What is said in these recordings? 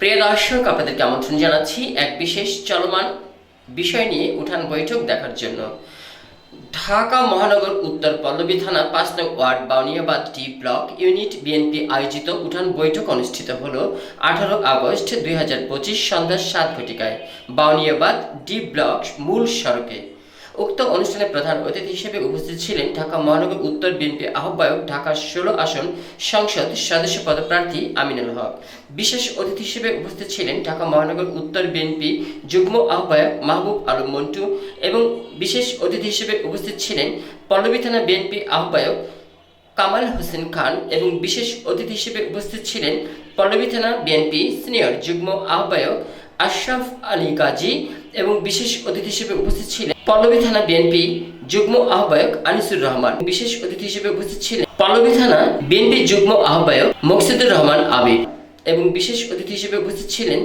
প্রিয় দর্শক, আপনাদেরকে আমন্ত্রণ জানাচ্ছি এক বিশেষ চলমান বিষয় নিয়ে উঠান বৈঠক দেখার জন্য। ঢাকা মহানগর উত্তর পল্লবী থানা পাঁচ নং ward Bauniabad T block unit BNP আয়োজিত উঠান বৈঠক অনুষ্ঠিত হল আঠারো আগস্ট দুই হাজার পঁচিশ সন্ধ্যা সাত ঘটিকায়। বাউনিয়াবাদ ডি ব্লক মূল সড়কে। উক্ত অনুষ্ঠানে প্রধান অতিথি হিসেবে উপস্থিত ছিলেন ঢাকা মহানগর উত্তর বিএনপি আহ্বায়ক ঢাকা ষোলো আসন সংসদ সদস্য পদপ্রার্থী আমিনুল হক। বিশেষ অতিথি হিসেবে উপস্থিত ছিলেন ঢাকা মহানগর উত্তর বিএনপি যুগ্ম আহ্বায়ক মাহবুব আলম মন্টু এবং বিশেষ অতিথি হিসেবে উপস্থিত ছিলেন পল্লবী থানা বিএনপি আহ্বায়ক কামাল হোসেন খান এবং বিশেষ অতিথি হিসেবে উপস্থিত ছিলেন পল্লবী থানা বিএনপি সিনিয়র যুগ্ম আহ্বায়ক আশরাফ আলী গাজী এবং বিশেষ অতিথি হিসেবে উপস্থিত ছিলেন পল্লবী থানা বিএনপি যুগ্ম আহ্বায়ক আনিসুর রহমান, বিশেষ অতিথি হিসেবে উপস্থিত ছিলেন পল্লবী থানা বিএনপি যুগ্ম আহ্বায়ক মকসিদুর রহমান আবিব এবং বিশেষ অতিথি হিসেবে উপস্থিত ছিলেন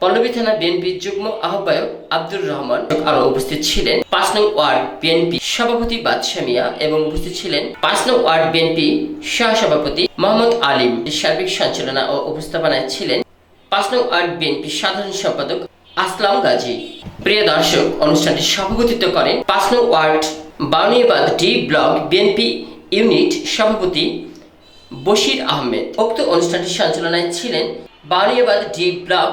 পল্লবী থানা বিএনপি যুগ্ম আহ্বায়ক আব্দুর রহমান। আরও উপস্থিত ছিলেন পাঁচ নং ওয়ার্ড বিএনপি সভাপতি বাদশা মিয়া এবং উপস্থিত ছিলেন পাঁচ নং ওয়ার্ড বিএনপি সহ সভাপতি মোহাম্মদ আলিম। সার্বিক সঞ্চালনা ও উপস্থাপনায় ছিলেন পাঁচ নং ওয়ার্ড বিএনপি সাধারণ সম্পাদক আসলাম গাজী। প্রিয় দর্শক, অনুষ্ঠানটি সভাপতিত্ব করেন পাঁচ নং ward, Bauniabad D block BNP unit সভাপতি বশির আহমেদ। উক্ত অনুষ্ঠানটি সঞ্চালনায় ছিলেন Bauniabad D block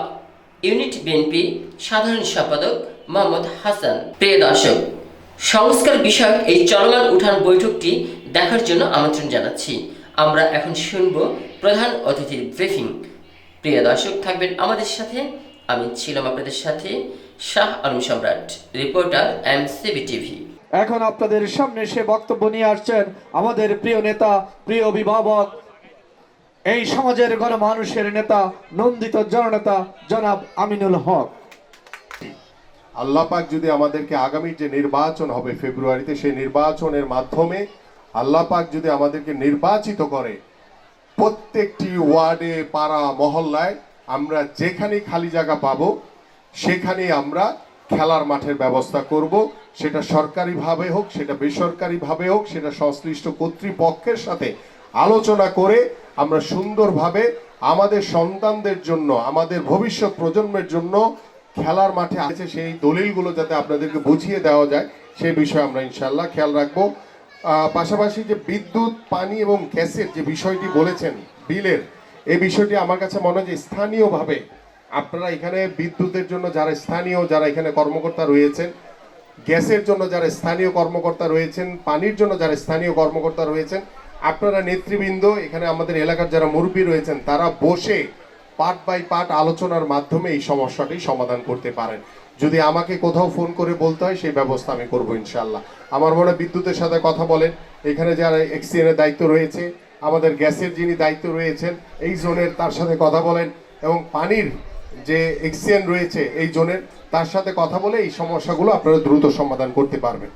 unit BNP সাধারণ সম্পাদক মোহাম্মদ হাসান। প্রিয় দর্শক, সংস্কার বিষয়ক এই চলমান উঠান বৈঠকটি দেখার জন্য আমন্ত্রণ জানাচ্ছি। আমরা এখন শুনব প্রধান অতিথির ব্রিফিং। প্রিয় দর্শক, থাকবেন আমাদের সাথে আমি ছিলাম আপনাদের সাথে শাহ আলম সম্রাট রিপোর্টার এম সিবি টিভি এখন আপনাদের সামনে সে বক্তব্য নিয়ে আসছেন আমাদের প্রিয় নেতা প্রিয় অভিভাবক এই সমাজের গণমানুষের নেতা নন্দিত জননেতা জনাব আমিনুল হক। আল্লাহ পাক যদি আমাদেরকে আগামী যে নির্বাচন হবে ফেব্রুয়ারিতে সেই নির্বাচনের মাধ্যমে আল্লাহ পাক যদি আমাদেরকে নির্বাচিত করে প্রত্যেকটি ওয়ার্ডে পাড়া মহল্লায় আমরা যেখানেই খালি জায়গা পাবো সেখানে আমরা খেলার মাঠের ব্যবস্থা করব। সেটা সরকারিভাবে হোক, সেটা বেসরকারিভাবে হোক, সেটা সংশ্লিষ্ট কর্তৃপক্ষের সাথে আলোচনা করে আমরা সুন্দরভাবে আমাদের সন্তানদের জন্য, আমাদের ভবিষ্যৎ প্রজন্মের জন্য খেলার মাঠে আছে সেই দলিলগুলো যাতে আপনাদেরকে বুঝিয়ে দেওয়া যায় সেই বিষয়ে আমরা ইনশাল্লাহ খেয়াল রাখব। পাশাপাশি যে বিদ্যুৎ, পানি এবং গ্যাসের যে বিষয়টি বলেছেন, বিলের এই বিষয়টি আমার কাছে মনে হয় যে স্থানীয়ভাবে আপনারা এখানে বিদ্যুতের জন্য যারা স্থানীয়, যারা এখানে কর্মকর্তা রয়েছেন, গ্যাসের জন্য যারা স্থানীয় কর্মকর্তা রয়েছেন, পানির জন্য যারা স্থানীয় কর্মকর্তা রয়েছেন, আপনারা নেতৃবৃন্দ, এখানে আমাদের এলাকার যারা মুরব্বী রয়েছেন, তারা বসে পার্ট বাই পার্ট আলোচনার মাধ্যমে এই সমস্যাটি সমাধান করতে পারেন। যদি আমাকে কোথাও ফোন করে বলতে হয়, সেই ব্যবস্থা আমি করব ইনশাল্লাহ আমার মনে বিদ্যুতের সাথে কথা বলেন। এখানে যারা এক্সিএনের দায়িত্ব রয়েছে আমাদের গ্যাসের যিনি দায়িত্ব রয়েছেন, এই জোনের তার সাথে কথা বলেন এবং পানির যে এক্সিএন রয়েছে এই জোনের, তার সাথে কথা বলে এই সমস্যাগুলো আপনারা দ্রুত সমাধান করতে পারবেন।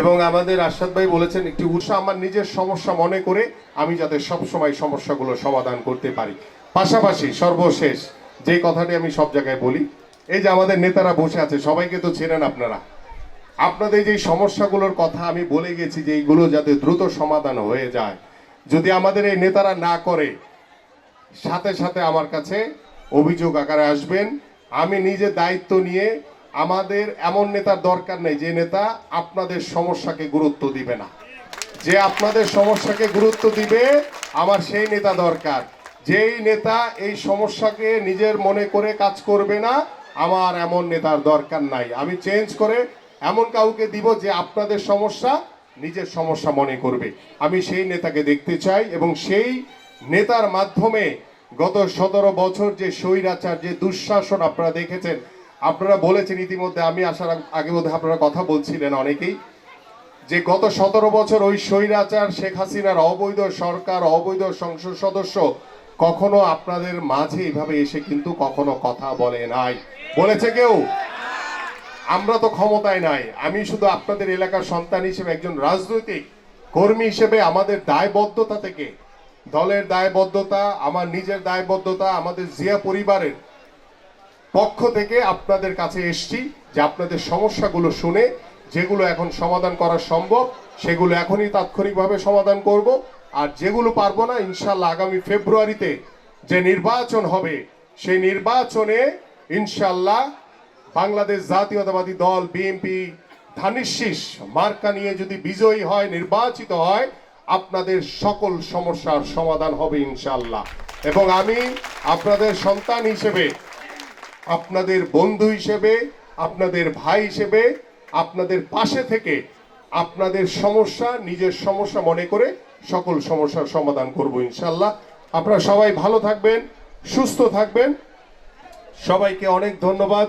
এবং আমাদের আশাদ ভাই বলেছেন, একটি উৎসাহ আমার নিজের সমস্যা মনে করে আমি যাতে সব সময় সমস্যাগুলো সমাধান করতে পারি। পাশাপাশি সর্বশেষ যে কথাটি আমি সব জায়গায় বলি, এই যে আমাদের নেতারা বসে আছে, সবাইকে তো চেনেন আপনারা। আপনাদের যে সমস্যাগুলোর কথা আমি বলে গেছি যে এইগুলো যাতে দ্রুত সমাধান হয়ে যায়, যদি আমাদের এই নেতারা না করে, সাথে সাথে আমার কাছে অভিযোগ আকারে আসবেন। আমি নিজে দায়িত্ব নিয়ে আমাদের এমন নেতার দরকার নেই যে নেতা আপনাদের সমস্যাকে গুরুত্ব দিবে না। যে আপনাদের সমস্যাকে গুরুত্ব দিবে, আমার সেই নেতা দরকার। যেই নেতা এই সমস্যাকে নিজের মনে করে কাজ করবে না, আমার এমন নেতার দরকার নাই। আমি চেঞ্জ করে এমন কাউকে দিব যে আপনাদের সমস্যা নিজের সমস্যা মনে করবে। আমি সেই নেতাকে দেখতে চাই এবং সেই নেতার মাধ্যমে গত সতেরো বছর যে স্বৈরাচার, যে দুঃশাসন আপনারা দেখেছেন, আপনারা বলেছেন ইতিমধ্যে, আমি আসার আগ- বোধহয় আপনারা কথা বলছিলেন অনেকেই, যে গত সতেরো বছর ওই স্বৈরাচার, শেখ হাসিনার অবৈধ সরকার, অবৈধ সংসদ সদস্য কখনো আপনাদের মাঝে এভাবে এসে কিন্তু কখনো কথা বলে নাই। বলেছে কেউ? আমরা তো ক্ষমতায় নাই। আমি শুধু আপনাদের এলাকার সন্তান হিসেবে, একজন রাজনৈতিক কর্মী হিসেবে আমাদের দায়বদ্ধতা থেকে, দলের দায়বদ্ধতা, আমার নিজের দায়বদ্ধতা, আমাদের জিয়া পরিবারের পক্ষ থেকে আপনাদের কাছে এসছি যে আপনাদের সমস্যাগুলো শুনে, যেগুলো এখন সমাধান করা সম্ভব, সেগুলো এখনই তাৎক্ষণিকভাবে সমাধান করব। আর যেগুলো পারব না ইনশাল্লাহ আগামী ফেব্রুয়ারিতে যে নির্বাচন হবে, সেই নির্বাচনে ইনশাল্লাহ বাংলাদেশ জাতীয়তাবাদী দল বিএনপি ধানিশিস মার্কা নিয়ে যদি বিজয়ী হয়, নির্বাচিত হয়, আপনাদের সকল সমস্যার সমাধান হবে ইনশাল্লাহ এবং আমি আপনাদের সন্তান হিসেবে, আপনাদের বন্ধু হিসেবে, আপনাদের ভাই হিসেবে, আপনাদের পাশে থেকে আপনাদের সমস্যা, নিজের সমস্যা মনে করে সকল সমস্যার সমাধান করব ইনশাল্লাহ আপনারা সবাই ভালো থাকবেন, সুস্থ থাকবেন। সবাইকে অনেক ধন্যবাদ।